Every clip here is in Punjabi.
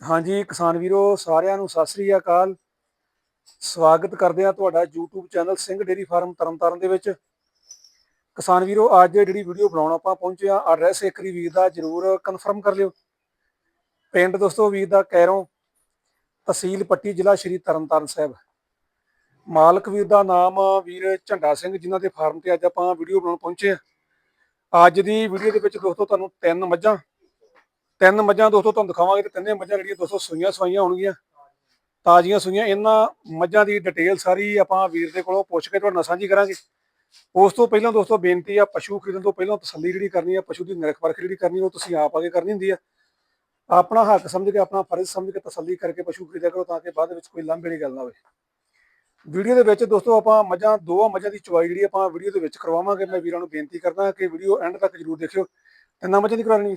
ਹਾਂਜੀ, ਕਿਸਾਨ ਵੀਰੋ, ਸਾਰਿਆਂ ਨੂੰ ਸਤਿ ਸ੍ਰੀ ਅਕਾਲ। ਸਵਾਗਤ ਕਰਦੇ ਆ ਤੁਹਾਡਾ YouTube channel Singh dairy farm Tarn Taran ਦੇ ਵਿੱਚ। ਕਿਸਾਨ ਵੀਰੋ, ਅੱਜ ਜਿਹੜੀ ਵੀਡੀਓ ਬਣਾਉਣ ਆਪਾਂ ਪਹੁੰਚੇ ਆ ਐਡਰੈਸ ਇੱਕ ਵੀਰ ਦਾ ਜਰੂਰ ਕਨਫਰਮ ਕਰ ਲਿਓ। ਪਿੰਡ ਦੋਸਤੋ, ਵੀਰ ਦਾ ਕੈਰੋਂ ਤਹਿਸੀਲ ਪੱਟੀ ਜ਼ਿਲ੍ਹਾ ਸ਼੍ਰੀ ਤਰਨਤਾਰਨ ਸਾਹਿਬ। ਮਾਲਕ ਵੀਰ ਦਾ ਨਾਮ ਵੀਰ ਝੰਡਾ ਸਿੰਘ, ਜਿਨ੍ਹਾਂ ਦੇ ਫਾਰਮ ਤੇ ਅੱਜ ਆਪਾਂ ਵੀਡੀਓ ਬਣਾਉਣ ਪਹੁੰਚੇ ਆ ਅੱਜ ਦੀ ਵੀਡੀਓ ਦੇ ਵਿੱਚ ਦੋਸਤੋ, ਤੁਹਾਨੂੰ ਤਿੰਨ ਮੱਝਾਂ ਤਿੰਨ ਮੱਝਾਂ ਦੋਸਤੋ ਤੁਹਾਨੂੰ ਦਿਖਾਵਾਂਗੇ ਤੇ ਤਿੰਨੇ ਮੱਝਾਂ ਜਿਹੜੀਆਂ ਦੋਸਤੋ ਸੂਈਆਂ ਸਵਾਈਆਂ ਹੋਣਗੀਆਂ। ਤਾਜ਼ੀਆਂ ਸੂਈਆਂ, ਇਹਨਾਂ ਮੱਝਾਂ ਦੀ ਡਿਟੇਲ ਸਾਰੀ ਆਪਾਂ ਵੀਰ ਦੇ ਕੋਲੋਂ ਪੁੱਛ ਕੇ ਤੁਹਾਡੇ ਨਾਲ ਸਾਂਝੀ ਕਰਾਂਗੇ। ਉਸ ਤੋਂ ਪਹਿਲਾਂ ਦੋਸਤੋ ਬੇਨਤੀ ਆ, ਪਸ਼ੂ ਖਰੀਦਣ ਤੋਂ ਪਹਿਲਾਂ ਤਸੱਲੀ ਜਿਹੜੀ ਕਰਨੀ ਆ, ਪਸ਼ੂ ਦੀ ਨਿਰਖਪਰਖ ਜਿਹੜੀ ਕਰਨੀ ਉਹ ਤੁਸੀਂ ਆਪ ਆਗੇ ਕਰਨੀ ਹੁੰਦੀ ਆ। ਆਪਣਾ ਹੱਕ ਸਮਝ ਕੇ, ਆਪਣਾ ਫਰਜ਼ ਸਮਝ ਕੇ ਤਸੱਲੀ ਕਰਕੇ ਪਸ਼ੂ ਖਰੀਦਿਆ ਕਰੋ ਤਾਂ ਕਿ ਬਾਅਦ ਵਿੱਚ ਕੋਈ ਲਾਂਭੇ ਵਾਲੀ ਗੱਲ ਨਾ ਹੋਵੇ। ਵੀਡੀਓ ਦੇ ਵਿੱਚ ਦੋਸਤੋ ਆਪਾਂ ਮੱਝਾਂ, ਦੋਵਾਂ ਮੱਝਾਂ ਦੀ ਚੁਆਈ ਜਿਹੜੀ ਆਪਾਂ ਵੀਡੀਓ ਦੇ ਵਿੱਚ ਕਰਵਾਵਾਂਗੇ। ਮੈਂ ਵੀਰਾਂ ਨੂੰ ਬੇਨਤੀ ਕਰਦਾ ਕਿ ਵੀਡੀਓ ਐਂਡ ਤੱਕ ਜਰੂਰ ਦੇਖਿਓ। ਤਿੰਨਾਂ ਮੱਝਾਂ ਦੀ ਕਰਾਣੀ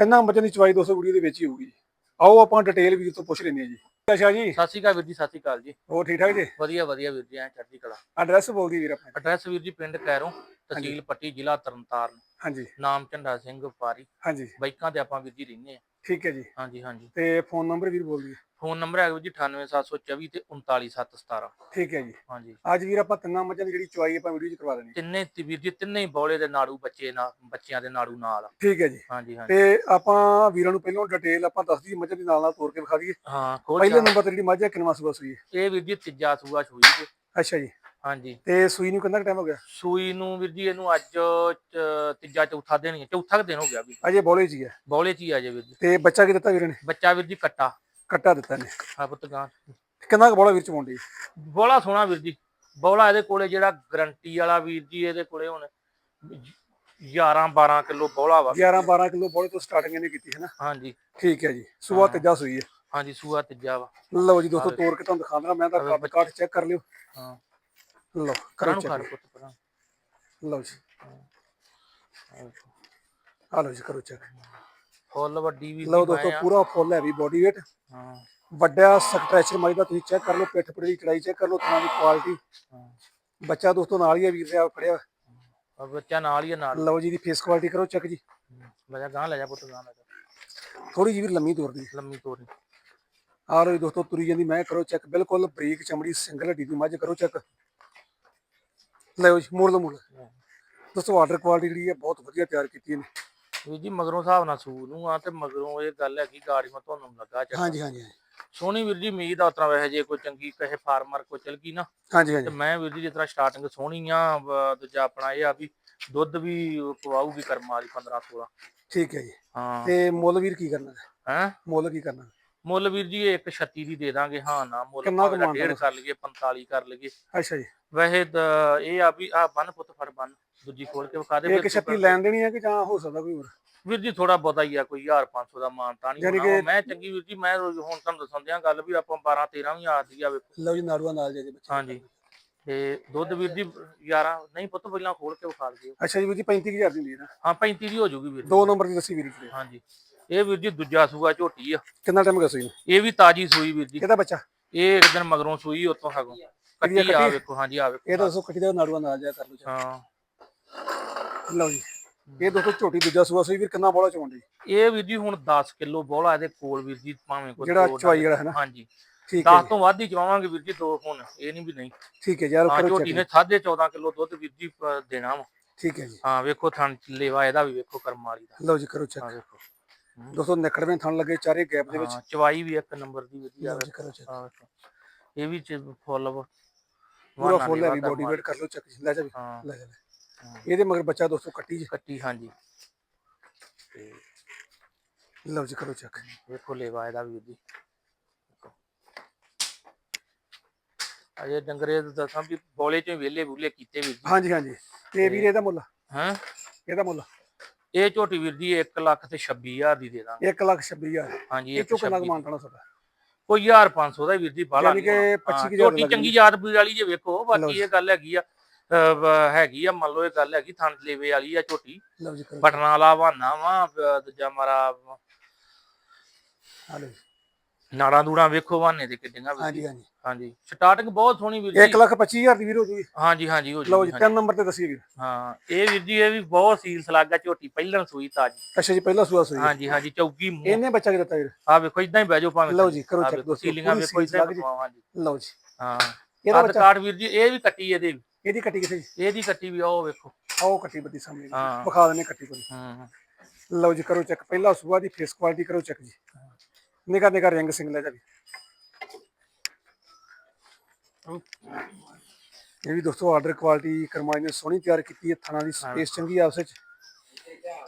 ਤਿੰਨਾਂ ਮੱਝਾਂ ਦੀ ਚੁਆਈ ਦੋਸਤੋ ਵੀਡੀਓ ਦੇ ਵਿੱਚ ਹੀ ਹੋਊਗੀ ਜੀ। ਆਓ ਆਪਾਂ ਡਿਟੇਲ ਵੀਰ ਤੋਂ ਪੁੱਛ ਲੈਂਦੇ ਹਾਂ ਜੀ। ਅੱਛਾ ਜੀ। ਸਤਿ ਸ਼੍ਰੀ ਅਕਾਲ ਵੀਰ ਜੀ ਸਤਿ ਸ਼੍ਰੀ ਅਕਾਲ ਜੀ। ਹੋਰ ਠੀਕ ਠਾਕ ਜੀ? ਵਧੀਆ ਵਧੀਆ ਵੀਰ ਜੀ ਐ ਚੜ੍ਹਦੀ ਕਲਾ। ਐਡਰੈਸ ਬੋਲ ਦੀ ਵੀਰ ਆਪਣਾ। ਐਡਰੈਸ ਵੀਰ ਜੀ ਪਿੰਡ ਕੈਰੋਂ ਤਹਿਸੀਲ ਪੱਟੀ ਜ਼ਿਲ੍ਹਾ ਤਰਨਤਾਰਨ। ਹਾਂਜੀ। ਨਾਮ ਝੰਡਾ ਸਿੰਘ ਵਪਾਰੀ ਹਾਂਜੀ। ਬਾਈਕਾਂ ਤੇ ਆਪਾਂ ਵੀਰ ਜੀ ਰਹਿੰਦੇ ਆ ਠੀਕ ਹੈ ਜੀ। ਹਾਂਜੀ ਹਾਂਜੀ। ਤੇ ਫੋਨ ਨੰਬਰ ਵੀਰ ਬੋਲ ਦੀ ਫੋਨ ਨੰਬਰ ਹੈ ਵੀਰ ਜੀ 98724 ਤੇ 39717 ਠੀਕ ਹੈ ਜੀ। ਹਾਂਜੀ। ਅੱਜ ਵੀਰ ਆਪਾਂ ਤਿੰਨਾਂ ਮੱਝਾਂ ਦੀ ਜਿਹੜੀ ਚੁਆਈ ਆਪਾਂ ਵੀਡੀਓ 'ਚ ਕਰਵਾ ਦੇਣੀ। ਤਿੰਨੇ ਤੇ ਵੀਰ ਜੀ ਤਿੰਨੇ ਹੀ ਬੌਲੇ ਦੇ ਨਾੜੂ ਬੱਚੇ ਨਾਲ ਬੱਚਿਆਂ ਦੇ ਨਾੜੂ ਨਾਲ। ਠੀਕ ਹੈ ਜੀ। ਹਾਂਜੀ ਹਾਂਜੀ। ਤੇ ਆਪਾਂ ਵੀਰਾਂ ਨੂੰ ਪਹਿਲਾਂ ਡਿਟੇਲ ਆਪਾਂ ਦੱਸ ਦਈਏ ਮੱਝਾਂ ਦੀ ਨਾਲ ਨਾਲ ਤੋਰ ਕੇ ਵਿਖਾ ਦਈਏ। ਹਾਂ ਪਹਿਲੇ। ਨੰਬਰ ਤੇ ਜਿਹੜੀ ਮੱਝ ਹੈ ਕਿੰਨਵਾਂ ਸੂਆ ਸੂਈ ਇਹ ਵੀਰ ਜੀ ਤੀਜਾ ਸੂਆ ਸੂਈ ਜੀ ਅੱਛਾ ਜੀ। ਹਾਂਜੀ। ਤੇ ਸੂਈ ਨੂੰ ਕਿੰਨਾ ਟਾਈਮ ਹੋ ਗਿਆ? ਸੂਈ ਨੂੰ ਵੀਰ ਜੀ ਇਹਨੂੰ ਅੱਜ ਚ- ਤੀਜਾ ਚੌਥਾ ਦਿਨ ਹੀ ਹੈ, ਚੌਥਾ ਕੁ ਦਿਨ ਹੋ ਗਿਆ ਵੀ ਅਜੇ ਬੋਲੇ ਜੀ ਹੈ ਬੌਲੇ ਚ ਹੀ ਆ ਜੇ ਵੀਰ ਜੀ। ਤੇ ਬੱਚਾ ਕੀ ਦਿੱਤਾ ਵੀਰ ਨੇ? ਬੱਚਾ ਵੀਰ ਜੀ ਕੱਟਾ। ਕੱਟਾ ਦਿੱਤਾ ਨੇ ਆ ਪੁੱਤ ਗਾਂ। ਕਿੰਨਾ ਕੁ ਬੋਲਾ ਵੀਰ ਚ ਮੁੰਡੀ ਬੋਲਾ ਸੋਹਣਾ ਵੀਰ ਜੀ। ਬੋਲਾ ਇਹਦੇ ਕੋਲੇ ਜਿਹੜਾ ਗਰੰਟੀ ਵਾਲਾ ਵੀਰ ਜੀ ਇਹਦੇ ਕੋਲੇ ਹੁਣ 11 12 ਕਿਲੋ ਬੋਲਾ ਵਾ। 11 12 ਕਿਲੋ ਬੋਲੇ ਤੋਂ ਸਟਾਰਟਿੰਗ ਇਹਨੇ ਕੀਤੀ ਹੈ ਨਾ। ਹਾਂਜੀ। ਠੀਕ ਹੈ ਜੀ। ਸੂਆ ਹਾਂ। ਤੀਜਾ ਸੂਈ ਹੈ। ਹਾਂਜੀ ਸੂਆ ਤੀਜਾ ਵਾ। ਲਓ ਜੀ ਦੋਸਤੋ। ਤੋਰ ਕੇ ਤੁਹਾਨੂੰ ਦਿਖਾ ਦੇਣਾ ਮੈਂ ਤਾਂ ਕਾਟ ਚੈੱਕ ਕਰ ਲਿਓ। ਹਾਂ। ਲਓ ਪੁੱਤ ਪਰਾਂ ਜੀ ਆ ਲਓ ਜੀ ਕਰੋ ਚੈੱਕ ਫੁੱਲ ਵੱਡੀ ਵੀ ਲਓ ਦੋਸਤੋ ਪੂਰਾ ਫੁੱਲ ਹੈ ਵੀ ਬੋਡੀ weight ਹਾਂ ਵੱਡਾ ਸਟ੍ਰੈਚਰ ਮਾਈ ਦਾ ਤੁਸੀਂ ਚੈੱਕ ਕਰ ਲਓ ਪਿੱਠ ਪੂਰੀ ਦੀ ਚੜਾਈ ਚੈੱਕ ਕਰ ਲਓ ਥਾਂ ਦੀ ਕੁਆਲਿਟੀ ਹਾਂ ਬੱਚਾ ਦੋਸਤੋ ਨਾਲ ਹੀ ਹੈ ਵੀਰ ਦੇ ਆ ਖੜਿਆ ਆ ਬੱਚਾ ਨਾਲ ਹੀ ਆ ਨਾਲ ਲਓ ਜੀ ਦੀ ਫੇਸ ਕੁਆਲਿਟੀ ਕਰੋ ਚੈੱਕ ਜੀ ਲੈ ਜਾ ਗਾਂ ਲੈ ਜਾ ਪੁੱਤ ਗਾਂ ਲੈ ਜਾ ਥੋੜੀ ਜਿਹੀ ਵੀਰ ਲੰਮੀ ਤੋਰਦੀ ਲੰਮੀ ਤੋਰੀ ਆ ਲਓ ਜੀ ਦੋਸਤੋ ਤੁਰੀ ਜਾਂਦੀ ਮੈਂ ਕਰੋ ਚੈੱਕ ਬਿਲਕੁਲ ਬਰੀਕ ਚਮੜੀ ਸਿੰਗਲ ਹੱਡੀ ਦੀ ਮੱਝ ਕਰੋ ਚੈੱਕ ਲਓ ਜੀ ਮੋੜ ਲਓ ਮੋੜ। ਦੋਸਤੋ ਵਾਟਰ ਕੁਆਲਿਟੀ ਜਿਹੜੀ ਹੈ ਬਹੁਤ ਵਧੀਆ ਤਿਆਰ ਕੀਤੀ ਇਹਨੇ। ਵੀਰ ਜੀ ਮਗਰੋਂ ਹਿਸਾਬ ਨਾਲ ਸੂ ਨੂੰ ਆ ਤੇ ਮਗਰੋਂ ਇਹ ਗੱਲ ਹੈ ਕਿ ਗਾੜੀ ਮੈਂ ਤੁਹਾਨੂੰ ਲੱਗਾ ਚੱਲ ਹਾਂਜੀ ਹਾਂਜੀ। ਸੋਹਣੀ ਵੀਰ ਜੀ ਉਮੀਦ ਆ ਉਤਰਾ ਵੈਸੇ ਜੇ ਕੋਈ ਚੰਗੀ ਕਹੇ ਫਾਰਮਰ ਕੋ ਚਲ ਗਈ ਨਾ ਹਾਂਜੀ ਤੇ ਹਾਂਜੀ ਮੈਂ ਵੀਰ ਜੀ ਜਿਸ ਤਰ੍ਹਾਂ ਸਟਾਰਟਿੰਗ ਸੋਹਣੀ ਆ ਵ- ਦੂਜਾ ਆਪਣਾ ਇਹ ਆ ਵੀ ਦੁੱਧ ਵੀ ਪਵਾਊਗੀ ਕਰਮ ਵਾਲੀ 15 16 ਠੀਕ ਹੈ ਜੀ। ਹਾਂ। ਤੇ ਮੁੱਲ ਵੀਰ ਕੀ ਕਰਨਾ ਹੈ? ਹੈ? ਮੁੱਲ ਕੀ ਕਰਨਾ? ਮੁੱਲ ਵੀਰ ਜੀ ਇਹ ਇੱਕ 36 ਦੀ ਦੇ ਦਾਂਗੇ। ਹਾਂ ਨਾ ਮੁੱਲ ਕਿੰਨਾ ਕੁ ਡੇਢ ਕਰ ਲਈਏ 45 ਕਰ ਲਈਏ। ਅੱਛਾ ਜੀ। ਵੈਸੇ ਤਾਂ ਇਹ ਆ ਵੀ ਆ ਬੰਨ ਪੁੱਤ ਫੜ ਬੰਨ ਦੂਜੀ ਖੋਲ ਕੇ ਵਿਖਾ ਦੇ ਇੱਕ ਫਿਰ ਛੱਤੀ ਲੈਣ ਦੇਣੀ ਹੈ ਕਿ ਜਾਂ ਹੋ ਸਕਦਾ ਕੋਈ ਹੋਰ? ਵੀਰ ਜੀ ਥੋੜਾ ਬਹੁਤਾ ਹੀ ਆ ਕੋਈ 1500 ਦਾ ਮਾਨਤਾ ਨਹੀਂ ਯਾਨੀ ਹੋਣਾ। ਕਿ- ਮੈਂ ਚੰਗੀ ਵੀਰ ਜੀ ਮੈਂ ਰੋਜ਼ ਹੁਣ ਤੁਹਾਨੂੰ ਦੱਸਣ ਦਿਆਂ ਗੱਲ ਵੀ ਆਪਾਂ 12 13 ਵੀ ਆਦੀ ਆ ਵੇਖੋ। ਲਓ ਜੀ ਨਾੜੂਆ ਨਾਲ ਜੇ ਬੱਚੇ। ਹਾਂਜੀ। ਤੇ ਦੁੱਧ ਵੀਰ ਜੀ 11 ਨਹੀਂ ਪੁੱਤ ਪਹਿਲਾਂ ਖੋਲ ਕੇ ਵਿਖਾ ਦਿਓ। ਅੱਛਾ ਜੀ ਵੀਰ ਜੀ 35000 ਦੀ ਹੁੰਦੀ ਹੈ ਨਾ ਹਾਂ 35 ਦੀ ਹੋ ਜਾਊਗੀ ਵੀਰ ਜੀ। ਦੋ ਨੰਬਰ ਦੀ ਦੱਸੀ ਵੀਰ ਜੀ। ਹਾਂਜੀ। ਇਹ ਵੀਰ ਜੀ ਦੂਜਾ ਸੂਆ ਝੋਟੀ ਆ। ਕਿੰਨਾ ਟਾਈਮ ਹੋ ਗਿਆ ਸੂਈ ਨੂੰ? ਇਹ ਵੀ ਤਾਜੀ ਸੂਈ ਵੀਰ ਜੀ। ਇਹਦਾ ਬੱਚਾ? ਇਹ ਇੱਕ ਦਿਨ ਮਗਰੋਂ ਸੂਈ ਉਤੋਂ ਹਗੋਂ ਕੱਟੀ ਆ? ਵੇਖੋ ਹਾਂਜੀ ਆ ਵੇਖੋ। ਇਹ ਦੱਸੋ ਕੱਟੀ ਦਾ ਨਾੜੂਆ ਨਾਲ ਜਾ ਕਰ ਲਓ। ਹਾਂ। ਲਓ ਜੀ। ਇਹ ਦੋਸਤੋ ਝੋਟੀ ਦੂਜਾ ਸੂਆ ਸੂਈ ਵੀਰ ਕਿੰਨਾ ਬੋਲਾ ਚੋਂਦੀ? ਇਹ ਵੀਰ ਜੀ ਹੁਣ 10 ਕਿਲੋ ਬੋਲਾ ਇਹਦੇ ਕੋਲ ਵੀਰ ਜੀ ਭਾਵੇਂ ਕੋਈ ਜਿਹੜਾ ਚਵਾਈ ਜਿਹੜਾ ਹੈ ਨਾ? ਹਾਂਜੀ। ਠੀਕ ਹੈ 10 ਜੀ। ਤੋਂ ਵੱਧ ਹੀ ਚਵਾਵਾਂਗੇ ਵੀਰ ਜੀ ਦੋ ਹੁਣ। ਇਹ ਨਹੀਂ ਵੀ ਨਹੀਂ। ਠੀਕ ਹੈ ਯਾਰ ਹਾਂ ਕਰੋ ਝੋਟੀ ਨੇ ਚੈੱਕ 14.5 ਕਿਲੋ ਦੁੱਧ ਵੀਰ ਜੀ ਦੇਣਾ ਵਾ। ਠੀਕ ਹੈ ਜੀ। ਹਾਂ ਵੇਖੋ ਥਣ ਲੇਵਾ ਇਹਦਾ ਵੀ ਵੇਖੋ ਕਰਮ ਵਾਲੀ ਦਾ। ਲਓ ਜੀ ਕਰੋ ਹਾਂ ਚੈੱਕ ਵੇਖੋ। ਦੋਸਤੋ ਨਿਕੜਵੇਂ ਥਣ ਲੱਗੇ ਚਾਰੇ ਗੈਪ ਦੇ ਵਿੱਚ। ਹਾਂ ਚਵਾਈ ਵੀ ਇੱਕ ਨੰਬਰ ਦੀ ਵਧੀਆ ਲਓ ਜੀ ਕਰੋ ਹਾਂ ਵੇਖੋ ਇਹ ਵੀ ਚ ਫੁੱਲ ਵਾ ਪੂਰਾ ਵਾਹਨਾ ਫੁੱਲ ਹੈਵੀ ਕਰਮ ਬੋਡੀ weight ਕਰ ਲਓ ਚੈੱਕ ਲੈ ਜਾ ਵੀ ਹਾਂ। ਲੈ ਜਾ ਲੈ। ਹਾਂ। ਇਹਦੇ ਮਗਰ ਬੱਚਾ ਦੋਸਤੋ ਕੱਟੀ ਜੀ। ਕੱਟੀ ਹਾਂਜੀ। ਤੇ ਲਓ ਜੀ ਕਰੋ ਚੈੱਕ। ਵੇਖੋ ਲੇਵਾ ਇਹਦਾ ਵੀ ਜੀ। ਅਜੇ ਡੰਗਰੇ ਦਾ ਦੱਸਾਂ ਵੀ ਬੋਲੇ ਚੋਂ ਵਿਹਲੇ ਬੁਲੇ ਕੀਤੇ ਵੀਰ ਜੀ। ਹਾਂਜੀ ਹਾਂਜੀ। ਤੇ ਵੀਰ ਇਹਦਾ ਮੁੱਲ। ਹਾਂ? ਇਹਦਾ ਮੁੱਲ। ਇਹ ਝੋਟੀ ਵੀਰ ਜੀ 1 ਲੱਖ ਤੇ 26000 ਦੀ ਦੇ ਦਾਂਗੇ। 1 ਲੱਖ 26000 ਹਾਂਜੀ ਇਹ ਕੁ 26 ਮਾਨਤਾਣਾ ਤੁਹਾਡਾ? ਕੋਈ 1500 ਦਾ ਵੀਰ ਜੀ ਬਾਹਲਾ ਯਾਨੀ ਕਿ 25 ਹਜ਼ਾਰ ਝੋਟੀ ਲੱਗਣੀ। ਚੰਗੀ ਯਾਦ ਬੂਝ ਵਾਲੀ ਜੇ ਵੇਖੋ ਬਾਕੀ। ਇਹ ਗੱਲ ਹੈਗੀ ਆ ਹੈਗੀ ਆ ਮੰਨ ਲਓ ਇਹ ਗੱਲ ਹੈਗੀ ਥਣ ਲੇਵੇ ਵਾਲੀ ਆ ਝੋਟੀ। ਬਟਨਾ ਵਾਲਾ ਬਹਾਨਾ ਵਾ ਦੂਜਾ ਮਾਰਾ ਜੀ। ਨਾੜਾਂ ਦੂੜਾਂ ਵੇਖੋ ਵਾਨੇ ਦੇ ਕਿੱਡੀਆਂ ਵੀਰ ਹਾਂਜੀ ਜੀ ਹਾਂਜੀ। ਹਾਂਜੀ। ਸਟਾਰਟਿੰਗ ਬਹੁਤ ਸੋਹਣੀ ਵੀਰ 1 ਜੀ ਲੱਖ 25000 ਦੀ ਵੀਰ ਹੋ ਜੂਗੀ ਹਾਂਜੀ ਹਾਂਜੀ ਹੋ ਲਓ ਜੀ ਜੀ ਤਿੰਨ ਨੰਬਰ ਤੇ ਦੱਸੀਏ ਵੀਰ। ਹਾਂ ਇਹ ਵੀਰ ਜੀ ਇਹ ਵੀ ਬਹੁਤ ਸੀਲ ਸਲਾਗਾ ਝੋਟੀ ਪਹਿਲਾਂ ਸੂਈ ਤਾਜੀ। ਅੱਛਾ ਜੀ ਪਹਿਲਾ ਸੂਆ ਸੂਈ। ਹਾਂਜੀ ਹਾਂਜੀ ਚੌਗੀ ਮੂੰਹ। ਇਹਨੇ ਬੱਚਾ ਕਿ ਦਿੱਤਾ ਵੀਰ? ਆ ਵੇਖੋ ਇਦਾਂ ਹੀ ਬਹਿ ਜਾਓ ਭਾਵੇਂ। ਲਓ ਜੀ, ਕਰੋ ਵੇਖੋ, ਦੋਸਤੋ, ਸੀਲਿੰਗਾਂ ਵੇਖੋ ਇਦਾਂ। ਹਾਂਜੀ ਲਓ ਜੀ। ਹਾਂ। ਇਹਦਾ ਬੱਚਾ ਕਾਠ ਵੀਰ ਜੀ ਇਹ ਵੀ ਕੱਟੀ ਇਹਦੇ ਵੀ। ਇਹਦੀ ਕੱਟੀ ਕਿੱਥੇ ਜੀ? ਇਹਦੀ ਕੱਟੀ ਵੀ ਆ ਉਹ ਵੇਖੋ ਆਓ ਕੱਟੀ ਬੱਤੀ ਸਾਹਮਣੇ। ਵਿਖਾ ਦਿੰਦੇ ਕੱਟੀ ਕੋਈ ਹੂੰ। ਲਓ ਜੀ ਕਰੋ ਚੈੱਕ ਪਹਿਲਾ ਸੂਆ ਦੀ ਫੇਸ ਕੁਆਲਿਟੀ ਕਰੋ ਚੈੱਕ ਜੀ। ਨਿਕਾ ਨਿਕਾ ਰਿੰਗ ਸਿੰਗਲ ਹੈ ਜੀ ਇਹ ਵੀ ਦੋਸਤੋ ਆਰਡਰ ਕੁਆਲਿਟੀ ਕਰਮਾਈ ਨੇ ਸੋਹਣੀ ਤਿਆਰ ਕੀਤੀ ਹੈ ਥਾਣਾ ਦੀ ਸਪੇਸ ਚੰਗੀ ਆ ਉਸ ਵਿੱਚ।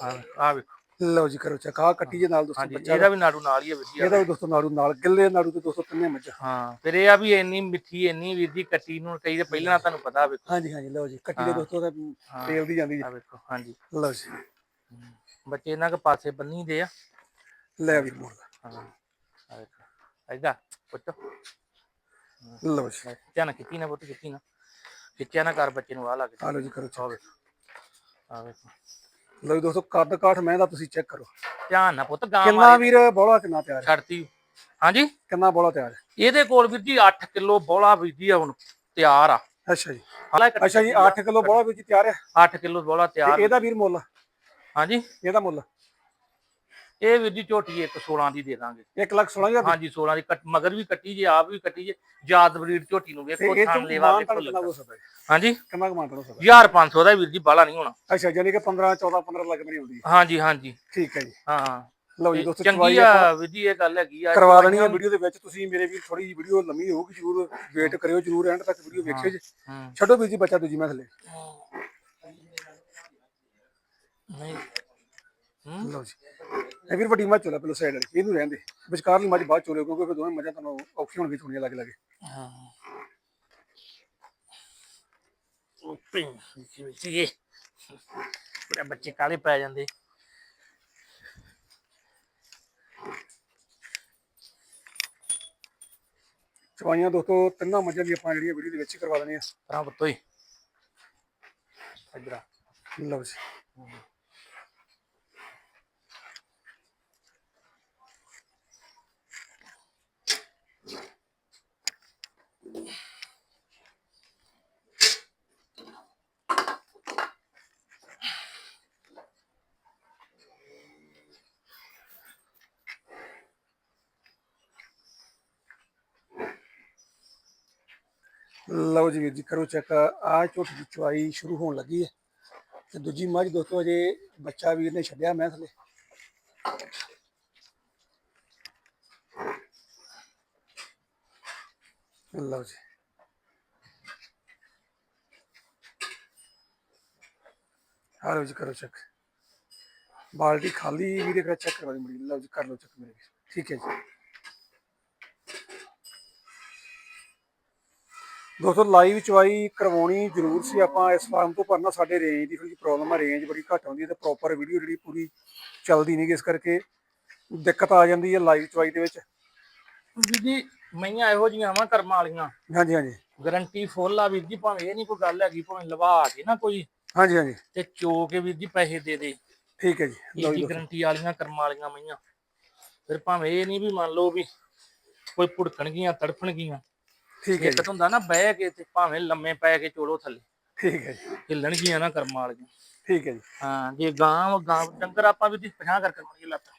ਹਾਂ ਆ ਵੇਖੋ। ਲਓ ਜੀ ਕਰੋ ਚੈੱਕ ਕੱਟੀ ਦੇ ਨਾਲ ਦੋਸਤੋ ਬੱਚਾ ਇਹਦਾ ਵੀ ਨਾੜੂ ਨਾਲ ਹੀ ਆ ਵੀਰ ਜੀ ਆਹ ਇਹਦਾ ਵੀ ਦੋਸਤੋ ਨਾੜੂ ਨਾਲ ਗਿੱਲੇ ਨਾੜੂ ਤੇ ਦੋਸਤੋ ਤਿੰਨੇ ਮੱਝਾਂ। ਹਾਂ ਫਿਰ ਇਹ ਆ ਵੀ ਇੰਨੀ ਮਿੱਠੀ ਇੰਨੀ ਵੀਰ ਜੀ ਕੱਟੀ ਨੂੰ ਕਈ ਤੇ ਪਹਿਲਾਂ ਤੁਹਾਨੂੰ ਪਤਾ ਵੇਖੋ। ਹਾਂਜੀ ਹਾਂਜੀ ਲਓ ਜੀ ਕੱਟੀ ਦੇ ਦੋਸਤੋ ਦਾ ਤੇਲ ਦੀ ਜਾਂਦੀ ਜੀ ਆ ਵੇਖੋ ਹਾਂਜੀ। ਲਓ ਜੀ। ਬੱਚੇ ਇਹਨਾਂ ਕੇ ਪਾਸੇ ਬੰਨੀ ਦੇ ਆ। ਲੈ ਵੀ ਮੋੜ ਹਾਂ। ਐਦਾ ਪੁੱਤ ਲਓ ਜੀ ਖਿੱਚਿਆ ਨਾ ਖਿੱਚੀ ਨਾ ਪੁੱਤ ਖਿੱਚੀ ਨਾ ਖਿੱਚਿਆ ਨਾ ਕਰ ਬੱਚੇ ਨੂੰ ਆ ਲੱਗ ਆ ਲਓ ਜੀ ਕਰੋ ਆ ਚੈੱਕ ਵੇਖੋ ਆ ਵੇਖੋ ਲਓ ਜੀ ਦੋਸਤੋ ਕੱਦ ਕਾਠ ਮੈਂ ਦਾ ਤੁਸੀਂ ਚੈੱਕ ਕਰੋ ਧਿਆਨ ਨਾ ਪੁੱਤ ਗਾਂ ਕਿੰਨਾ ਮਾਰੀ ਵੀਰ ਬੋਲਾ ਕਿੰਨਾ ਤਿਆਰ ਹੈ ਛੱਡਤੀ ਹਾਂਜੀ ਕਿੰਨਾ ਬੋਲਾ ਤਿਆਰ ਹੈ ਇਹਦੇ ਕੋਲ ਵੀਰ ਜੀ 8 ਕਿਲੋ ਬੋਲਾ ਵੀਰ ਜੀ ਹੁਣ ਤਿਆਰ ਆ ਅੱਛਾ ਜੀ ਹਾਲਾ ਕੱਟੀ ਅੱਛਾ ਜੀ 8 ਕਿਲੋ ਬੋਲਾ ਵੀਰ ਜੀ ਤਿਆਰ ਹੈ 8 ਕਿਲੋ ਬੋਲਾ ਤਿਆਰ ਤੇ ਇਹਦਾ ਵੀਰ ਮੁੱਲ ਹਾਂਜੀ ਇਹਦਾ ਮੁੱਲ ਇਹ ਵੀਰ ਜੀ ਝੋਟੀ ਇੱਕ 16 ਦੀ ਦੇ ਦਾਂਗੇ। 1 ਲੱਖ 16000 ਹਾਂਜੀ 16 ਦੀ ਕੱਟ ਮਗਰ ਵੀ ਕੱਟੀ ਜੇ ਆਪ ਵੀ ਕੱਟੀ ਜੇ ਯਾਦ ਬਰੀਡ ਝੋਟੀ ਨੂੰ ਵੇਖੋ ਥਾਂ ਲੇਵਾ ਵੇਖੋ ਹਾਂਜੀ? ਕਿੰਨਾ ਕੁ ਮਾਨ ਹੋ? ਸਕਦਾ 1500 ਦਾ ਵੀਰ ਜੀ ਬਾਲਾ ਨਹੀਂ ਹੋਣਾ। ਅੱਛਾ ਯਾਨੀ ਕਿ 15 14 15 ਲੱਖ ਮੇਰੀ ਆਉਂਦੀ ਹੈ। ਹਾਂਜੀ ਹਾਂਜੀ। ਠੀਕ ਹੈ ਜੀ। ਹਾਂ ਲਓ ਜੀ ਦੋਸਤੋ ਚੰਗੀ ਆ ਵੀਰ ਜੀ ਇਹ ਗੱਲ ਹੈਗੀ ਆ। ਕਰਵਾ ਦੇਣੀ ਹੈ ਵੀਡੀਓ ਦੇ ਵਿੱਚ। ਤੁਸੀਂ ਮੇਰੇ ਵੀ ਥੋੜੀ ਜਿਹੀ ਵੀਡੀਓ ਲੰਮੀ ਹੋਊਗੀ ਜਰੂਰ ਵੇਟ ਕਰਿਓ ਜਰੂਰ ਐਂਡ ਤੱਕ ਵੀਡੀਓ ਵੇਖਿਓ ਜੀ। ਛੱਡੋ ਵੀਰ ਜੀ ਬੱਚਾ ਦੂਜੀ ਮੈਂ ਥੱਲੇ। ਨਹੀਂ। ਹੂੰ? ਲਓ ਜੀ। ਇਹ ਵੀਰ ਵੱਡੀ ਮੱਝ ਚੋਲਾ ਪਹਿਲਾਂ ਸਾਈਡ ਵਾਲੀ ਇਹਨੂੰ ਰਹਿੰਦੇ ਵਿਚਕਾਰਲੀ ਮੱਝ ਬਾਅਦ ਚੋਲੇ ਕਿਉਂਕਿ ਫਿਰ ਦੋਵੇਂ ਮੱਝਾਂ ਤੁਹਾਨੂੰ ਔਖੀ ਹੋਣਗੀ ਚੋਣੀਆਂ ਲੱਗ ਲੱਗੇ ਹਾਂ। ਉੱਪਰ ਜੀ ਪੂਰਾ ਬੱਚੇ ਕਾਲੇ ਪੈ ਜਾਂਦੇ। ਚਵਾਈਆਂ ਦੋਸਤੋ ਤਿੰਨਾਂ ਮੱਝਾਂ ਦੀ ਆਪਾਂ ਜਿਹੜੀਆਂ ਵੀਡੀਓ ਦੇ ਵਿੱਚ ਕਰਵਾ ਦੇਣੀਆਂ ਪਰਾਂ ਪੁੱਤੋ ਹੀ ਇਧਰ ਲਓ ਜੀ। ਲਓ ਜੀ ਵੀਰ ਜੀ, ਕਰੋ ਚੈੱਕ ਆ ਝੋਟੀ ਦੀ ਚਵਾਈ ਸ਼ੁਰੂ ਹੋਣ ਲੱਗੀ ਹੈ। ਤੇ ਦੂਜੀ ਮੱਝ ਦੋਸਤੋ, ਅਜੇ ਬੱਚਾ ਵੀਰ ਨੇ ਛੱਡਿਆ ਮੈਂ ਥੱਲੇ। ਲਓ ਜੀ। ਆ ਲਓ ਜੀ, ਕਰੋ ਚੈੱਕ ਬਾਲਟੀ ਖਾਲੀ, ਵੀਰੇ, ਕਰ ਚੈੱਕ ਕਰਵਾ ਦੀ ਮੜੀ। ਲਓ ਜੀ, ਕਰ ਲਓ ਚੈੱਕ ਮੇਰੇ ਵੀਰ। ਠੀਕ ਹੈ ਜੀ। ਦੋਸਤੋ ਲਾਈਵ ਚਵਾਈ ਕਰਵਾਉਣੀ ਜ਼ਰੂਰ ਸੀ ਆਪਾਂ ਇਸ ਫਾਰਮ ਤੋਂ ਪਰਨਾ ਸਾਡੇ ਰੇਂਜ ਦੀ ਥੋੜੀ ਪ੍ਰੋਬਲਮ ਆ ਰੇਂਜ ਬੜੀ ਘੱਟ ਆਉਂਦੀ ਹੈ ਤੇ ਪ੍ਰੋਪਰ ਵੀਡੀਓ ਜਿਹੜੀ ਪੂਰੀ ਚੱਲਦੀ ਨਹੀਂ ਇਸ ਕਰਕੇ ਦਿੱਕਤ ਆ ਜਾਂਦੀ ਹੈ ਲਾਈਵ ਚਵਾਈ ਦੇ ਵਿੱਚ। ਵੀਰ ਜੀ ਮਈਆਂ ਇਹੋ ਜੀਆਂ ਵਾ ਕਰਮਾਂ ਵਾਲੀਆਂ। ਹਾਂਜੀ ਹਾਂਜੀ। ਗਰੰਟੀ ਫੁੱਲ ਆ ਵੀਰ ਜੀ ਭਾਵੇਂ ਇਹ ਨਹੀਂ ਕੋਈ ਗੱਲ ਹੈਗੀ ਭਾਵੇਂ ਲਵਾ ਕੇ ਨਾ ਕੋਈ ਹਾਂਜੀ ਹਾਂਜੀ। ਤੇ ਚੋ ਕੇ ਵੀਰ ਜੀ ਪੈਸੇ ਦੇ ਦੇ। ਠੀਕ ਹੈ ਜੀ ਲਓ ਇਹ ਜੀ ਗਰੰਟੀ ਵਾਲੀਆਂ ਕਰਮਾਂ ਵਾਲੀਆਂ ਮਈਆਂ। ਫਿਰ ਭਾਵੇਂ ਇਹ ਨਹੀਂ ਵੀ ਮੰਨ ਲਓ ਵੀ ਕੋਈ ਭੁੜਕਣਗੀਆਂ ਤੜਫਣਗੀਆਂ ਠੀਕ ਹੈ ਇੱਕ ਹੁੰਦਾ ਨਾ ਬਹਿ ਕੇ ਤੇ ਭਾਵੇਂ ਲੰਮੇ ਪੈ ਕੇ ਚੋਲੋ ਥੱਲੇ। ਠੀਕ ਹੈ ਜੀ। ਹਿੱਲਣਗੀਆਂ ਨਾ ਕਰਮਾਂ ਵਾਲੀਆਂ। ਠੀਕ ਹੈ ਜੀ। ਹਾਂ ਜੇ ਗਾਂ ਗਾਂ ਡੰਗਰ ਆਪਾਂ ਵੀ 50 ਕਰਕੇ ਮਣੀ ਲੱਤ।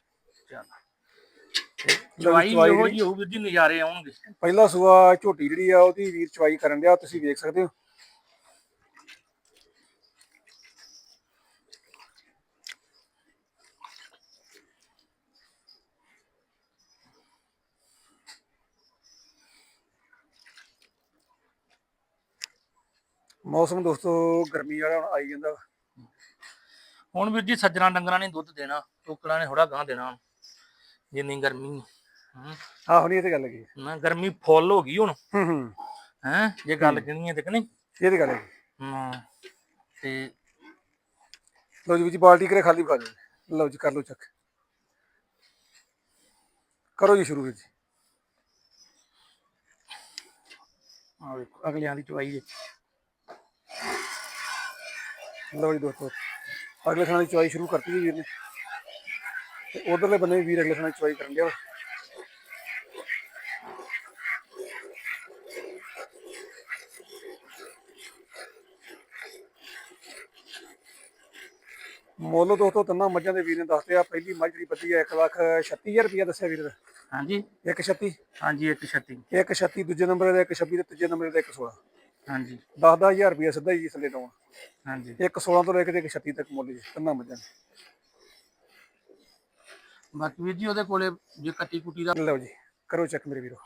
ਚੱਲ ਜੀ, ਚਵਾਈ ਹੋਊ ਵੀਰ ਜੀ ਨਜ਼ਾਰੇ ਆਉਣਗੇ। ਪਹਿਲਾ ਸੂਆ ਝੋਟੀ ਜਿਹੜੀ ਆ ਉਹਦੀ ਵੀਰ ਚਵਾਈ ਕਰਨ ਡਿਆ ਤੁਸੀਂ ਵੇਖ ਸਕਦੇ ਹੋ। ਮੌਸਮ ਦੋਸਤੋ ਗਰਮੀ ਵਾਲਾ ਹੁਣ ਆਈ ਜਾਂਦਾ। ਹੁਣ ਵੀਰ ਜੀ ਸੱਜਣਾ ਡੰਗਰਾਂ ਨੇ ਦੁੱਧ ਦੇਣਾ ਟੋਕੜਾਂ ਨੇ ਥੋੜਾ ਗਾਂ ਦੇਣਾ ਜਿੰਨੀ ਗਰਮੀ। ਹੂੰ। ਆਹੋ ਨਹੀਂ ਇਹ ਤੇ ਗੱਲ ਹੈਗੀ। ਨਾ ਗਰਮੀ ਫੁੱਲ ਹੋ ਗਈ ਹੁਣ। ਹੂੰ ਹੂੰ। ਹੈ ਜੇ ਗੱਲ ਕਰਨੀ ਹੈ ਤੇ ਕਿ ਨਹੀਂ? ਇਹ ਤੇ ਗੱਲ ਹੈ ਹਾਂ ਤੇ ਲਓ ਜੀ ਵਿੱਚ ਬਾਲਟੀ ਕਰੇ ਖਾਲੀ ਦਿਓ। ਲਓ ਜੀ ਕਰ ਲਓ ਚੱਕ ਕਰੋ ਜੀ ਸ਼ੁਰੂ ਵੀਰ ਜੀ। ਆ ਵੇਖੋ ਅਗਲਿਆਂ ਦੀ ਚਵਾਈ ਹੈ ਲਓ ਜੀ ਦੋਸਤੋ ਅਗਲੇ ਥਾਂ ਦੀ ਚੁਆਈ ਸ਼ੁਰੂ ਕਰਤੀ ਵੀਰ ਨੇ। ਤੇ ਉਧਰਲੇ ਬੰਨੇ ਵੀਰ ਅਗਲੇ ਥਾਂ ਦੀ ਚੁਆਈ ਕਰਨ ਗਿਆ ਮੁੱਲ ਦੋਸਤੋ ਤਿੰਨਾਂ ਮੱਝਾਂ ਦੇ ਵੀਰ ਨੇ ਦੱਸਦੇ ਆ ਪਹਿਲੀ ਮੱਝ ਦੀ ਬੱਦੀ ਹੈ 1 ਲੱਖ 36000 ਰੁਪਇਆ ਦੱਸਿਆ ਵੀਰ ਦਾ ਹਾਂਜੀ। 136 ਹਾਂਜੀ 136 136 ਦੂਜੇ ਨੰਬਰ ਦਾ 126 ਤੇ ਤੀਜੇ ਨੰਬਰ ਦਾ 116 ਹਾਂਜੀ। 10-10000 ਰੁਪਇਆ ਸਿੱਧਾ ਹੀ ਥੱਲੇ ਲਾਉਣਾ ਹਾਂਜੀ। 116 ਤੋਂ ਲੈ ਕੇ ਤੇ 136 ਤੱਕ ਮੁੱਲ ਜੀ ਤਿੰਨਾਂ ਮੱਝਾਂ। ਬਾਕੀ ਵੀਰ ਜੀ ਉਹਦੇ ਕੋਲੇ ਜੇ ਕੱਟੀ ਕੁੱਟੀ ਦਾ ਲਓ ਜੀ ਕਰੋ ਚੈੱਕ ਮੇਰੇ ਵੀਰੋ।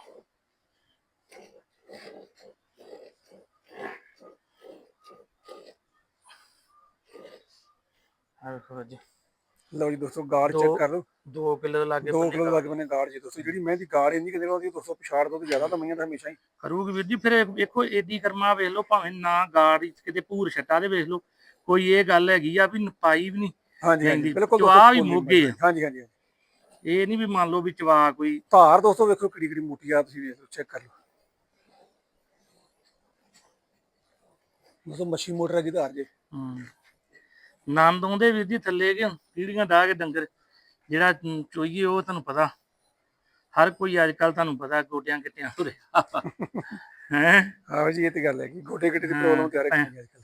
ਆ ਵੇਖੋ ਜੀ ਲਓ ਜੀ ਦੋਸਤੋ ਗਾੜ ਚੈੱਕ ਕਰ ਲਓ। 2 ਕਿਲੋ ਲਾਗੇ 2 ਬੰਨੇ ਕਿਲੋ ਲੱਗ ਬਨੇ ਗਾੜ ਜੀ ਦੋਸਤੋ। ਜਿਹੜੀ ਮਹਿੰਦੀ ਗਾੜ ਇੰਨੀ ਕਿਤੇ ਉਹਦੀ ਦੋਸਤੋ ਪਿਛਾੜ ਦੋ ਤੇ ਜ਼ਿਆਦਾ ਤਾਂ ਮਈਆਂ ਤਾਂ ਹਮੇਸ਼ਾ ਹੀ। ਕਰੂਗੀ ਵੀਰ ਜੀ ਫਿਰ ਵੇਖੋ ਏਦੀ ਕਰਮਾ ਵੇਖ ਲਓ ਭਾਵੇਂ ਨਾ ਗਾੜੀ ਕਿਤੇ ਭੂਰ ਛੱਟਾ ਦੇ ਵੇਖ ਲਓ ਕੋਈ ਇਹ ਗੱਲ ਹੈਗੀ ਆ ਵੀ ਨਪਾਈ ਵੀ ਨਹੀਂ ਹਾਂਜੀ ਹਾਂਜੀ। ਬਿਲਕੁਲ ਚੁਆਹ ਵੀ ਮੋਗੇ। ਹਾਂਜੀ ਹਾਂਜੀ। ਇਹ ਨਹੀਂ ਵੀ ਮੰਨ ਲਓ ਵੀ ਚਵਾ ਕੋਈ। ਧਾਰ ਦੋਸਤੋ ਵੇਖੋ ਕਿਹੜੀ ਕਿਹੜੀ ਮੋਟੀ ਆ ਤੁਸੀਂ ਵੇਖ ਲਓ ਚੈੱਕ ਕਰ ਲਓ। ਦੋਸਤੋ ਮੱਛੀ ਮੋਟਰ ਦੀ ਧਾਰ ਜੇ। ਹਮ, ਨੰਦ ਆਉਂਦੇ ਵੀਰ ਜੀ ਥੱਲੇ ਕਿ ਪੀੜੀਆਂ ਡਾਹ ਕੇ ਡੰਗਰ ਜਿਹੜਾ ਚੋਈਏ ਉਹ ਤੁਹਾਨੂੰ ਪਤਾ। ਹਰ ਕੋਈ ਅੱਜ ਕੱਲ ਤੁਹਾਨੂੰ ਪਤਾ ਗੋਟਿਆਂ ਕਿੱਟਿਆਂ ਹੋ? ਰਿਹਾ ਹੈ ਆਹੋ ਜੀ ਇਹ ਤੇ ਗੱਲ ਹੈ ਕਿ ਗਿੱਟੇ ਦੀ ਹਾਂ, ਪ੍ਰੋਬਲਮ ਤੇ ਆ ਰਹੀ ਹੈ ਅੱਜ ਕੱਲ੍ਹ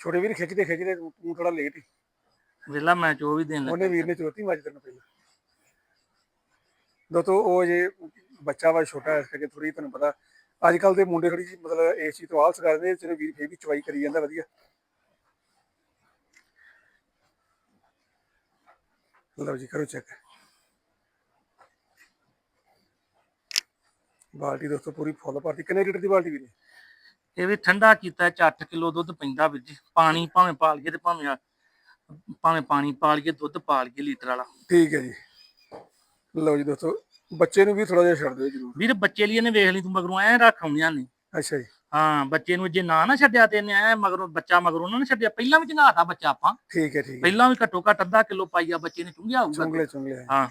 ਛੋਟੇ ਵੀਰ ਖਿੱਚਦੇ ਖਿੱਚਦੇ ਤੂੰ ਥੋੜਾ ਲੇਟ ਹੀ ਵੇਲਾ ਮੈਂ ਚੋ ਵੀ ਦੇਣ ਲੱਗਾ ਉਹਨੇ ਵੀਰ ਨੇ ਚੋਤੀ ਮੱਝ ਤੈਨੂੰ ਪਹਿਲਾਂ। ਦੋਤੋ ਉਹ ਜੇ ਬੱਚਾ ਵਾ ਛੋਟਾ ਇਸ ਕਰਕੇ ਥੋੜੀ ਤੁਹਾਨੂੰ ਪਤਾ ਅੱਜ ਕੱਲ ਦੇ ਮੁੰਡੇ ਥੋੜੀ ਜਿਹੀ ਮਤਲਬ ਇਸ ਚੀਜ਼ ਤੋਂ ਆਲਸ ਕਰਦੇ ਚਲੋ ਵੀਰ ਫੇਰ ਵੀ ਚਵਾਈ ਕਰੀ ਜਾਂਦਾ ਵਧੀਆ। ਲਓ ਜੀ ਕਰੋ ਚੈੱਕ ਬਾਲਟੀ ਦੋਸਤੋ ਪੂਰੀ ਫੁੱਲ ਭਰਤੀ। ਕਿੰਨੇ ਲੀਟਰ ਦੀ ਬਾਲਟੀ ਵੀਰੇ? ਇਹ ਵੀ ਠੰਡਾ ਕੀਤਾ 8 ਕਿਲੋ ਦੁੱਧ ਪੈਂਦਾ ਵੀਰ ਜੀ। ਪਾਣੀ ਭਾਵੇਂ ਪਾ ਲਈਏ ਤੇ ਭਾਵੇਂ ਭਾਵੇਂ ਪਾਣੀ ਪਾ ਲਈਏ ਦੁੱਧ ਪਾ ਲਈਏ ਲੀਟਰ ਵਾਲਾ। ਠੀਕ ਹੈ ਜੀ। ਲਓ ਜੀ ਦੋਸਤੋ ਬੱਚੇ ਨੂੰ ਵੀ ਥੋੜਾ ਜਿਹਾ ਛੱਡ ਦਿਓ ਜਰੂਰ। ਵੀਰ ਬੱਚੇ ਲਈ ਇਹਨੇ ਵੇਖ ਲਈ ਤੂੰ ਮਗਰੋਂ ਐ ਰੱਖ ਆਉਂਦੀਆਂ ਨੇ। ਅੱਛਾ ਜੀ। ਹਾਂ ਬੱਚੇ ਨੂੰ ਜੇ ਨਾ ਨਾ ਛੱਡਿਆ ਤੇ ਇਹਨੇ ਐ ਮਗਰੋਂ ਬੱਚਾ ਮਗਰੋਂ ਨਾ ਛੱਡਿਆ। ਪਹਿਲਾਂ ਵੀ ਚੰਗਾਤਾ ਬੱਚਾ ਆਪਾਂ। ਠੀਕ ਹੈ ਠੀਕ ਪਹਿਲਾਂ ਵੀ ਘੱਟੋ ਘੱਟ ਅੱਧਾ ਕਿਲੋ ਪਾਈਆ ਬੱਚੇ ਨੇ ਚੁੰਗਿਆ ਹੋਊਗਾ। ਚੁੰਗਲੇ ਚੁੰਗਲੇ ਹਾਂ।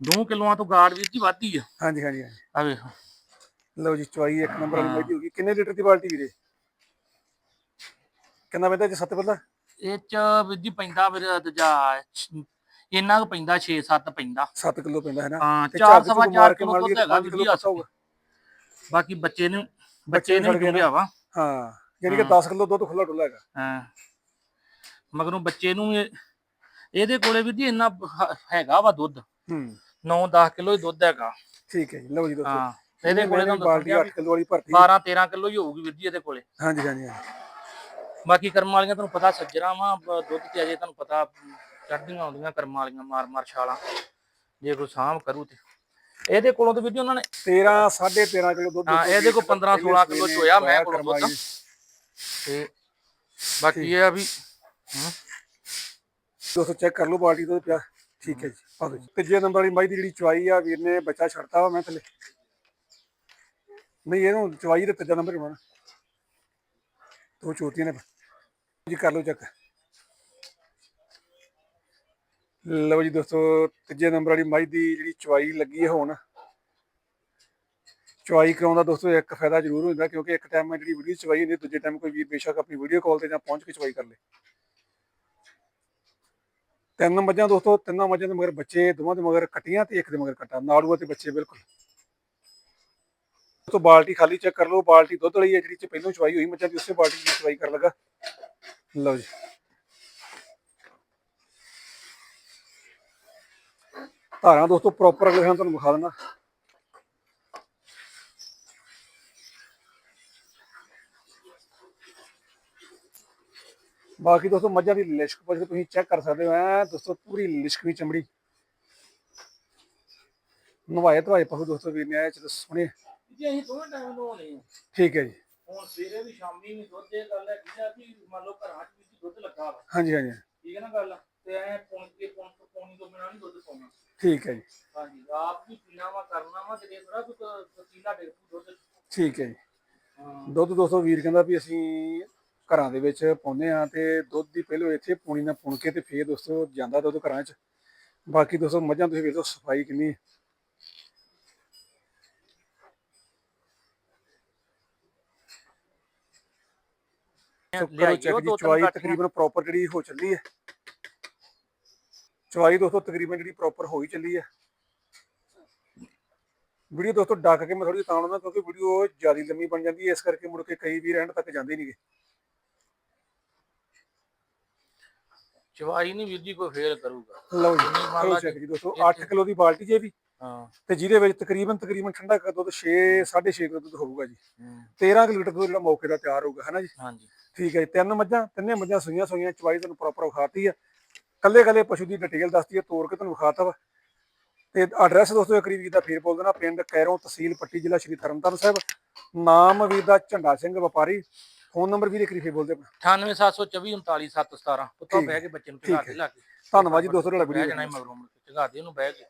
2 ਕਿਲੋਆਂ ਤੋਂ ਗਾੜ ਵੀਰ ਜੀ ਵੱਧਦੀ ਆ। ਹਾਂਜੀ ਹਾਂਜੀ ਆ ਵੇਖੋ। ਲਓ ਜੀ ਚੁਆਈ ਇੱਕ ਨੰਬਰ ਵਾਲੀ ਮੱਝ ਹੋ ਗਈ ਕਿੰਨੇ ਲੀਟਰ ਦੀ ਬਾਲਟੀ ਵੀਰੇ? ਕਿੰਨਾ ਪੈਂਦਾ ਜੀ ਸੱਤ ਬੰਦਾ ਇਹ ਚ ਵੀਰ ਜੀ ਪੈਂਦਾ ਵੀਰ ਦੂਜਾ ਇੰਨਾ ਕੁ ਪੈਂਦਾ 6-7 ਪੈਂਦਾ। 7 ਕਿਲੋ ਪੈਂਦਾ ਹੈ ਨਾ। ਹਾਂ ਤੇ 4 ਝੱਗ ਸਵਾ ਝੁੱਗ 4 ਮਾਰ ਕੇ ਕਿਲੋ ਮਾਰ ਦੁੱਧ ਹੈਗਾ 5 ਵੀਰ ਕਿਲੋ ਜੀ ਹੋਊਗਾ। ਬਾਕੀ ਬੱਚੇ ਨੂੰ ਬੱਚੇ ਨੂੰ ਵਾ ਹਾਂ ਯਾਨੀ ਕਿ 10 ਕਿਲੋ ਦੁੱਧ ਖੁੱਲਾ ਡੁੱਲਾ ਹੈਗਾ। ਹਾਂ। ਮਗਰੋਂ ਬੱਚੇ ਨੂੰ ਇਹ- ਇਹਦੇ ਕੋਲੇ ਵੀਰ ਜੀ ਇੰਨਾ ਹੈਗਾ ਵਾ ਦੁੱਧ। ਹੂੰ। 9-10 ਕਿਲੋ ਹੀ ਦੁੱਧ ਹੈਗਾ। ਠੀਕ ਹੈ ਜੀ ਲਓ ਜੀ ਦੋਸਤੋ ਹਾਂ ਇਹਦੇ ਕੋਲੇ ਤਾਂ ਬਾਲਟੀ 8 ਕਿਲੋ ਵਾਲੀ ਭਰਤੀ। 12-13 ਕਿਲੋ ਹੀ ਹੋਊਗੀ ਵੀਰ ਜੀ ਇਹਦੇ ਕੋਲੇ। ਹਾਂਜੀ ਹਾਂਜੀ ਹਾਂਜੀ। ਬਾਕੀ ਕਰਮ ਵਾਲੀਆਂ ਤੁਹਾਨੂੰ ਪਤਾ ਸੱਜਰਾ ਵਾ ਦੁੱਧ ਤੇ ਅਜੇ ਤੁਹਾਨੂੰ ਪਤਾ ਚੜ੍ਹਦੀਆਂ ਆਉਂਦੀਆਂ ਕਰਮ ਵਾਲੀਆਂ ਮਾਰ ਮਾਰ ਛਾਲਾਂ ਜੇ ਕੋਈ ਸਾਂਭ ਕਰੂ ਤੇ। ਇਹਦੇ ਕੋਲੋਂ ਤੇ ਵੀਰ ਜੀ ਉਹਨਾਂ ਨੇ 13 13.5 ਕਿਲੋ ਦੁੱਧ ਹਾਂ, ਇਹਦੇ ਕੋਲ 15 16 ਕਿਲੋ ਚੋਇਆ ਮੈਂ ਕੋਲ ਦੁੱਧ। ਤੇ ਬਾਕੀ ਇਹ ਆ ਵੀ ਦੋਸਤੋ ਚੈੱਕ ਕਰ ਲਓ ਬਾਲਟੀ ਤੋਂ ਪਿਆ। ਠੀਕ ਹੈ ਜੀ ਆ ਜੀ ਤੀਜੇ ਨੰਬਰ ਵਾਲੀ ਮੱਝ ਦੀ ਜਿਹੜੀ ਚਵਾਈ ਆ ਵੀਰ ਨੇ ਬੱਚਾ ਛੱਡਤਾ ਵਾ ਮੈਂ ਥੱਲੇ। ਨਹੀਂ ਇਹਨੂੰ ਚਵਾਈ ਦੇ ਤੀਜਾ ਨੰਬਰ ਹੋਣਾ। ਦੋ ਚੋਟੀਆਂ ਨੇ। ਜੀ ਕਰ ਲਓ ਚੈੱਕ ਲਓ ਜੀ ਦੋਸਤੋ, ਤੀਜੇ ਨੰਬਰ ਵਾਲੀ ਮੱਝ ਦੀ ਜਿਹੜੀ ਚਵਾਈ ਲੱਗੀ ਹੈ ਹੁਣ। ਚਵਾਈ ਕਰਾਉਣ ਦਾ ਦੋਸਤੋ ਇੱਕ ਫਾਇਦਾ ਜ਼ਰੂਰ ਹੁੰਦਾ ਕਿਉਂਕਿ ਇੱਕ ਟਾਈਮ ਜਿਹੜੀ ਵੀਡੀਓ ਚਵਾਈ ਹੁੰਦੀ ਦੂਜੇ ਟਾਈਮ ਕੋਈ ਵੀਰ ਬੇਸ਼ੱਕ ਆਪਣੀ ਵੀਡੀਓ ਕਾਲ ਤੇ ਜਾਂ ਪਹੁੰਚ ਕੇ ਚਵਾਈ ਕਰ ਲੇ। ਤਿੰਨ ਮੱਝਾਂ ਦੋਸਤੋ, ਤਿੰਨਾਂ ਮੱਝਾਂ ਦੇ ਮਗਰ ਬੱਚੇ, ਦੋਵਾਂ ਦੇ ਮਗਰ ਕੱਟੀਆਂ ਤੇ ਇੱਕ ਦੇ ਮਗਰ ਕੱਟਾ, ਨਾੜੂਆ ਤੇ ਬੱਚੇ ਬਿਲਕੁਲ। ਦੋਸਤੋ, ਬਾਲਟੀ ਖਾਲੀ ਚੈੱਕ ਕਰ ਲਓ, ਬਾਲਟੀ ਦੁੱਧ ਵਾਲੀ ਹੈ ਜਿਹੜੀ ਚ ਪਹਿਲਾਂ ਚਵਾਈ ਹੋਈ ਮੱਝਾਂ ਦੀ, ਉਸੇ ਬਾਲਟੀ ਦੀ ਚਵਾਈ ਕਰ ਲਗਾ। ਲਓ ਜੀ। ਧਾਰਾਂ ਦੋਸਤੋ ਪ੍ਰੋਪਰ ਅਗਲੇ ਥਾਂ ਤੁਹਾਨੂੰ ਵਿਖਾ ਦਿੰਦਾ। ਬਾਕੀ ਦੋਸਤੋ ਮੱਝਾਂ ਦੀ ਲਿਸ਼ਕ ਪੁੱਛ ਕੇ ਤੁਸੀਂ ਚੈੱਕ ਕਰ ਸਕਦੇ ਹੋ ਐ ਦੋਸਤੋ ਪੂਰੀ ਲਿਸ਼ਕਵੀਂ ਚਮੜੀ। ਨਵਾਏ ਧਵਾਏ ਪਸ਼ੂ ਦੋਸਤੋ ਵੀਰ ਨੇ ਆਏ ਚਲੋ ਸੋਹਣੇ। ਜੀ ਅਸੀਂ ਦੋਵੇਂ ਟਾਈਮ ਲਵਾਉਣੇ ਆ। ਠੀਕ ਹੈ ਜੀ। ਹੁਣ ਸਵੇਰੇ ਵੀ ਸ਼ਾਮੀ ਵੀ ਦੁੱਧ ਦੇ ਗੱਲ ਹੈਗੀ ਆ ਕਿ ਮੰਨ ਲਓ ਘਰਾਂ 'ਚ ਵੀ ਦੁੱਧ ਲੱਗਾ ਵਾ। ਹਾਂਜੀ ਹਾਂਜੀ। ਠੀਕ ਹੈ ਨਾ ਗੱਲ? ਤੇ ਐ ਪੌਣ ਕੇ ਪੌਣ ਤੋਂ ਪੌਣੀ ਤੋਂ ਬਿਨਾਂ ਨਹੀਂ ਦੁੱਧ ਪਾਉਣਾ। ਠੀਕ ਹੈ ਜੀ। ਹਾਂਜੀ ਆਪ ਵੀ ਪੀਣਾ ਵਾ ਕਰਨਾ ਵਾ ਤੇ ਥੋੜਾ ਕੋਈ ਵਸੀਲਾ ਦੇ ਦੁੱਧ। ਠੀਕ ਹੈ ਜੀ। ਹਾਂ। ਦੁੱਧ ਦੋਸਤੋ ਵੀਰ ਕਹਿੰਦਾ ਵੀ ਅਸੀਂ ਘਰਾਂ ਦੇ ਵਿੱਚ ਪਾਉਂਦੇ ਆ ਤੇ ਦੁੱਧ ਦੀ ਪਹਿਲੋਂ ਇੱਥੇ ਪੂਣੀ ਨਾਲ ਪੁਣ ਕੇ ਤੇ ਫੇਰ ਦੋਸਤੋ ਜਾਂਦਾ ਦੁੱਧ ਘਰਾਂ 'ਚ। ਬਾਕੀ ਦੋਸਤੋ ਮੱਝਾਂ ਤੁਸੀਂ ਵੇਖੋ ਸਫ਼ਾਈ ਕਿੰਨੀ। ਹੈ। ਸੋ ਕਰੋ ਲਿਆਈਓ ਚੈੱਕ ਦੋ ਦੀ ਤਿੰਨ ਚਵਾਈ ਕਾਠੀਆਂ। ਤਕਰੀਬਨ ਪ੍ਰੋਪਰ ਜਿਹੜੀ ਹੋ ਚੱਲੀ ਹੈ। ਚਵਾਈ ਦੋਸਤੋ ਤਕਰੀਬਨ ਜਿਹੜੀ ਪ੍ਰੋਪਰ ਹੋ ਹੀ ਚੱਲੀ ਹੈ। ਵੀਡੀਓ ਦੋਸਤੋ ਡੱਕ ਕੇ ਮੈਂ ਥੋੜੀ ਤਾਂ ਬਣਾਉਣਾ ਕਿਉਂਕਿ ਵੀਡੀਓ ਜ਼ਿਆਦਾ ਲੰਮੀ ਬਣ ਜਾਂਦੀ ਹੈ ਇਸ ਕਰਕੇ ਮੁੜ ਕੇ ਕਈ ਵੀਰ ਐਂਡ ਤੱਕ ਜਾਂਦੇ ਨਹੀਂਗੇ। ਚਵਾਈ ਨਹੀਂ ਵੀਰ ਜੀ ਕੋਈ ਫੇਰ ਕਰੂਗਾ। ਲਓ ਜੀ ਜਿੰਨੀ ਮੰਨ ਕਰੋ ਲਾ ਚੈੱਕ ਜੀ ਦੋਸਤੋ ਇੱਕ- 8 ਕਿਲੋ ਦੀ ਬਾਲਟੀ ਜੇ ਵੀ ਹਾਂ। ਤੇ ਜਿਹਦੇ ਵਿੱਚ ਤਕਰੀਬਨ ਤਕਰੀਬਨ ਠੰਡਾ ਕਰ ਦੁੱਧ 6 6.5 ਕਿਲੋ ਦੁੱਧ ਹੋਊਗਾ ਜੀ। ਹੂੰ, 13 ਕਿਲੋ ਲੀਟਰ ਦੁੱਧ ਜਿਹੜਾ ਮੌਕੇ ਦਾ ਤਿਆਰ ਹੋਊਗਾ ਹੈ ਨਾ ਜੀ? ਹਾਂਜੀ। ਠੀਕ ਹੈ ਜੀ ਤਿੰਨ ਮੱਝਾਂ ਤਿੰਨੇ ਮੱਝਾਂ ਸੂਈਆਂ ਸੂਈਆਂ ਚਵਾਈ ਤੁਹਾਨੂੰ ਪ੍ਰੋਪਰ ਵਿਖਾਤੀ ਆ ਕੱਲੇ ਕੱਲੇ ਪਸ਼ੂ ਦੀ ਡਿਟੇਲ ਦੱਸਤੀ ਹੈ ਤੋੜ ਕੇ ਤੁਹਾਨੂੰ ਵਿਖਾਤਾ ਵਾ। ਤੇ ਐਡਰੈਸ ਦੋਸਤੋ ਇੱਕ ਵੀਰ ਦਾ ਫੇਰ ਬੋਲ ਦੇਣਾ ਪਿੰਡ ਕੈਰੋਂ ਤਹਿਸੀਲ ਪੱਟੀ ਜ਼ਿਲ੍ਹਾ ਸ਼੍ਰੀ ਤਰਨਤਾਰਨ ਸਾਹਿਬ। ਨਾਮ ਵੀਰ ਦਾ ਝੰਡਾ ਸਿੰਘ ਵਪਾਰੀ। ਫੋਨ ਨੰਬਰ ਇੱਕ ਵਾਰੀ ਫੇਰ ਬੋਲ ਦੇ 98724 39717 ਪੁੱਤੋਂ ਬਹਿ ਕੇ ਬੱਚੇ ਨੂੰ ਹੈ। ਦੇ ਲਾ ਕੇ ਧੰਨਵਾਦ ਜੀ ਦੋਸਤੋ ਤੁਹਾਡਾ ਵੀਡੀਓ ਜਾਣਾ ਮਗਰੋਂ ਕੇ ਚਗਾ ਦੇ ਉਹਨੂੰ ਬਹਿ ਕੇ।